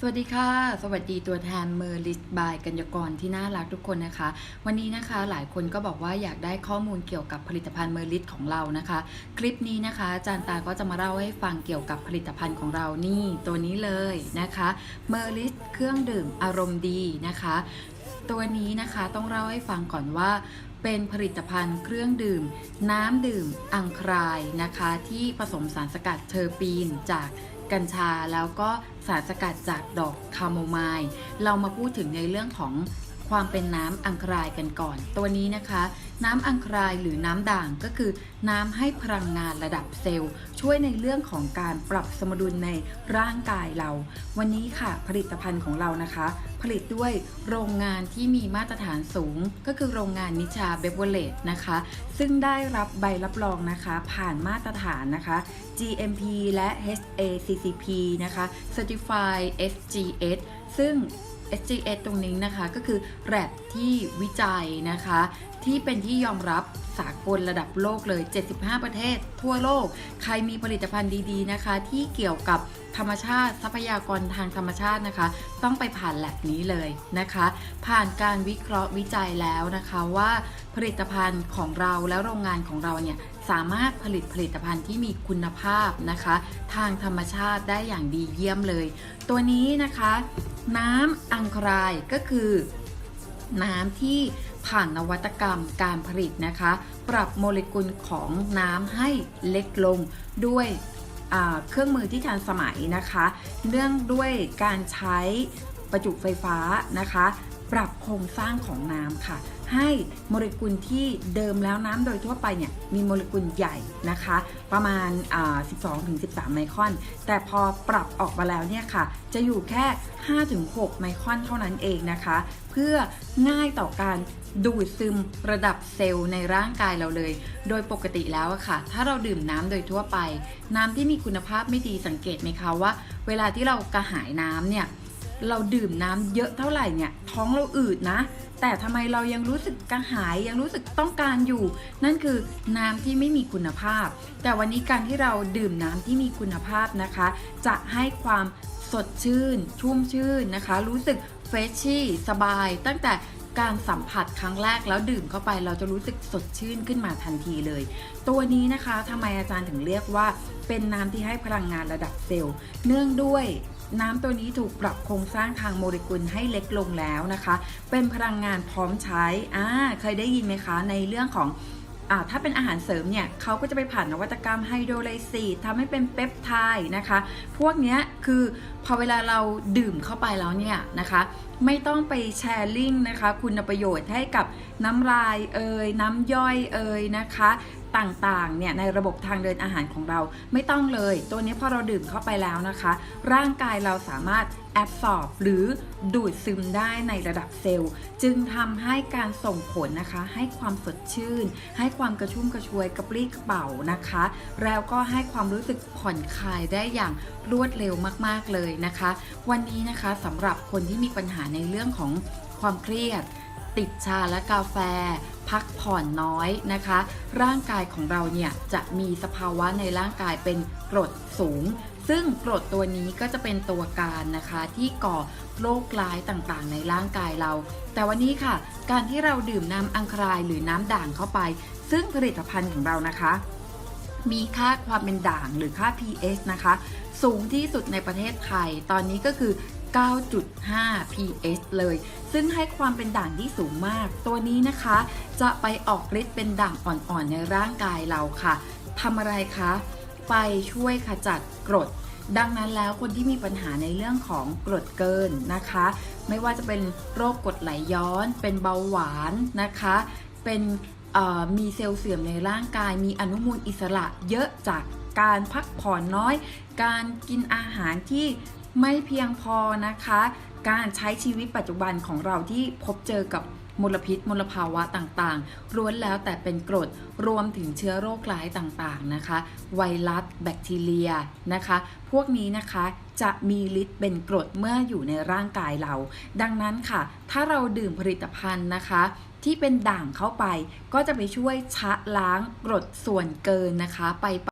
สวัสดีค่ะ สวัสดีตัวแทนเมอร์ลิสบายกัญญกรที่น่ารักทุกคนนะคะ วันนี้นะคะหลายคนก็บอกว่าอยากได้ข้อมูลเกี่ยวกับผลิตภัณฑ์เมอร์ลิสของเรานะคะ คลิปนี้นะคะอาจารย์ตาก็จะมาเล่าให้ฟังเกี่ยวกับผลิตภัณฑ์ของเรานี่ตัวนี้เลยนะคะเมอร์ลิสเครื่องดื่มอารมณ์ดีนะคะ ตัวนี้นะคะต้องเล่าให้ฟังก่อนว่าเป็นผลิตภัณฑ์เครื่องดื่ม น้ำดื่มอังครายนะคะ ที่ผสมสารสกัดเทอร์ปีนจาก กัญชาแล้วก็สารสกัดจากดอกคาโมไมล์เรามาพูดถึงในเรื่องของ ความเป็นน้ำอังครายกันก่อน ตัวนี้นะคะ น้ำอังครายหรือน้ำด่างก็คือ น้ำให้พลังงานระดับเซลล์ ช่วยในเรื่องของการปรับสมดุลในร่างกายเรา วันนี้ค่ะผลิตภัณฑ์ของเรานะคะ ผลิตด้วยโรงงานที่มีมาตรฐานสูง ก็คือโรงงานนิชาเบเวอร์เลนะคะ ซึ่งได้รับใบรับรองนะคะ ผ่านมาตรฐานนะคะ GMP และ HACCP นะคะ Certified SGS ซึ่ง SGS ตรงนี้นะคะก็คือแรบที่วิจัยนะคะ ที่เป็นที่ยอมรับสากลระดับโลกเลย 75 ประเทศทั่วโลก ใครมีผลิตภัณฑ์ดีๆนะคะ ที่เกี่ยวกับ ธรรมชาติทรัพยากรทางธรรมชาตินะคะ ต้องไปผ่านแลบนี้เลยนะคะ ผ่านการวิเคราะห์วิจัยแล้วนะคะว่าผลิตภัณฑ์ของเราแล้วโรงงานของเราเนี่ยสามารถผลิตผลิตภัณฑ์ที่มีคุณภาพนะคะ ทางธรรมชาติได้อย่างดีเยี่ยมเลย ตัวนี้นะคะ น้ำอังครายก็คือ น้ำที่ผ่านนวัตกรรมการผลิตนะคะ ปรับโมเลกุลของน้ำให้เล็กลงด้วย เครื่องมือที่ทันสมัยนะคะ เนื่องด้วยการใช้ประจุไฟฟ้านะคะ ปรับโครงสร้างของน้ำค่ะ ให้โมเลกุลที่เดิมแล้วน้ำโดยทั่วไปเนี่ยมีโมเลกุลใหญ่นะคะ ประมาณ 12-13 ไมครอน แต่พอปรับออกมาแล้วเนี่ยค่ะ จะอยู่แค่ 5-6 ไมครอนเท่านั้นเองนะคะ เพื่อง่ายต่อการดูดซึมระดับเซลล์ในร่างกายเราเลย โดยปกติแล้วอะค่ะ ถ้าเราดื่มน้ำโดยทั่วไป น้ำที่มีคุณภาพไม่ดีสังเกตไหมคะว่า เวลาที่เรากระหายน้ำเนี่ย เราดื่มน้ำเยอะเท่าไหร่เนี่ยท้องเราอืดนะ แต่ทำไมเรายังรู้สึกกระหายยังรู้สึกต้องการอยู่ นั่นคือน้ำที่ไม่มีคุณภาพ แต่วันนี้การที่เราดื่มน้ำที่มีคุณภาพนะคะ จะให้ความสดชื่น ชุ่มชื่นนะคะ รู้สึกเฟรชชี่สบาย ตั้งแต่การสัมผัสครั้งแรกแล้วดื่มเข้าไปเราจะรู้สึกสดชื่นขึ้นมาทันทีเลย ตัวนี้นะคะทำไมอาจารย์ถึงเรียกว่า เป็นน้ำที่ให้พลังงานระดับเซลล์ เนื่องด้วย น้ำตัวนี้ถูกปรับโครงสร้างทางโมเลกุลให้เล็กลงแล้วนะคะ เป็นพลังงานพร้อมใช้อ่าเคยได้ยินไหมคะในเรื่องของอ่าถ้าเป็นอาหารเสริมเนี่ยเขาก็จะไปผ่านนวัตกรรมไฮโดรไลซีทำให้เป็นเปปไทด์นะคะ พวกเนี้ยคือพอเวลาเราดื่มเข้าไปแล้วเนี่ยนะคะ ไม่ต้องไปแชร์ลิงนะคะ คุณประโยชน์ให้กับน้ำลายเอ่ยน้ำย่อยเอ่ยนะคะต่างๆ เนี่ยในระบบทางเดินอาหารของเราไม่ต้องเลย ตัวนี้พอเราดื่มเข้าไปแล้วนะคะ ร่างกายเราสามารถแอบสอบหรือดูดซึมได้ในระดับเซลล์ จึงทำให้การส่งผลนะคะ ให้ความสดชื่น ให้ความกระชุ่มกระชวยกระปรี้กระเป๋านะคะ แล้วก็ให้ความรู้สึกผ่อนคลายได้อย่างรวดเร็วมากๆเลยนะคะ วันนี้นะคะสำหรับคนที่มีปัญหาในเรื่องของความเครียด ติดชาและกาแฟ พักผ่อนน้อยนะคะ ร่างกายของเราเนี่ยจะมีสภาวะในร่างกายเป็นกรดสูง ซึ่งกรดตัวนี้ก็จะเป็นตัวการนะคะที่ก่อโรคร้ายต่างๆ ในร่างกายเรา แต่วันนี้ค่ะ การที่เราดื่มน้ำอังครายหรือน้ำด่างเข้าไป ซึ่งผลิตภัณฑ์ของเรานะคะ มีค่าความเป็นด่างหรือค่า pH นะคะ สูงที่สุดในประเทศไทย ตอนนี้ก็คือ 9.5 pH เลย ซึ่งให้ความเป็นด่างที่สูงมาก ตัวนี้นะคะ จะไปออกฤทธิ์เป็นด่างอ่อนๆในร่างกายเราค่ะทำอะไรคะ ไปช่วยขจัดกรด ดังนั้นแล้วคนที่มีปัญหาในเรื่องของกรดเกินนะคะ ไม่ว่าจะเป็นโรคกรดไหลย้อน เป็นเบาหวานนะคะ เป็น มีเซลล์เสื่อมในร่างกาย มีอนุมูลอิสระเยอะจากการพักผ่อนน้อย การกินอาหารที่ไม่เพียงพอนะคะ การใช้ชีวิตปัจจุบันของเราที่พบเจอกับมลพิษมลภาวะต่างๆล้วนแล้วแต่เป็นกรดรวมถึงเชื้อโรคร้ายต่างๆนะคะ ไวรัสแบคทีเรียนะคะ พวกนี้นะคะจะมีฤทธิ์เป็นกรดเมื่ออยู่ในร่างกายเรา ดังนั้นค่ะ ถ้าเราดื่มผลิตภัณฑ์นะคะ ที่เป็นด่างเข้าไป ก็จะไปช่วยชะล้างกรดส่วนเกินนะคะ ไป